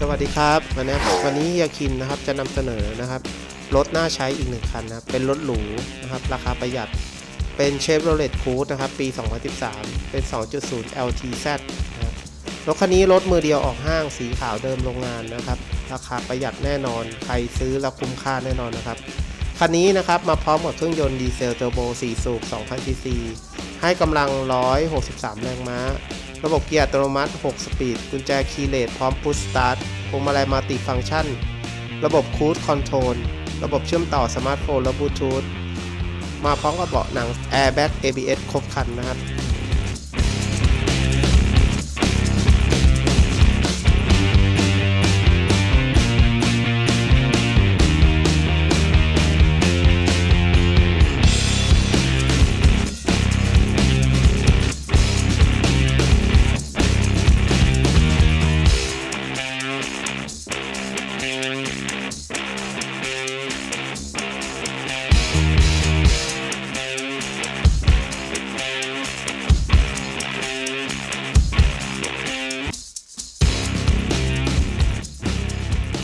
สวัสดีครับวันนี้วันนี้ยาคินนะครับจะนำเสนอนะครับรถน่าใช้อีกหนึ่งคันนะเป็นรถหรูนะครับราคาประหยัดเป็นเชฟโรเลตคูดนะครับปี 2013 เป็น 2.0 LTZ นะครับรถคันนี้รถมือเดียวออกห้างสีขาวเดิมโรงงานนะครับ ราคาประหยัดแน่นอน ใครซื้อแล้วคุ้มค่าแน่นอนนะครับคันนี้นะครับมาพร้อมกับเครื่องยนต์ดีเซลเทอร์โบ4สูบ 2,000ซีซีให้กำลัง 163 แรงม้า ระบบเกียร์อัตโนมัติ 6 สปีด กุญแจคีย์เลสพร้อมพุชสตาร์ทพวงมาลัยมัลติฟังก์ชัน ระบบคูดคอนโทรล ระบบเชื่อมต่อสมาร์ทโฟนและบลูทูธ มาพร้อมกับเบาะหนัง Airbag ABS ครบคันนะครับ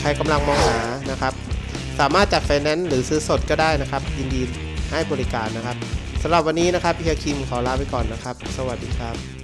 ใครกำลังมองหานะครับ สามารถจัดไฟแนนซ์หรือซื้อสดก็ได้นะครับ ยินดีให้บริการนะครับสำหรับวันนี้นะครับพี่ยาคิมขอลาไปก่อนนะครับ สวัสดีครับ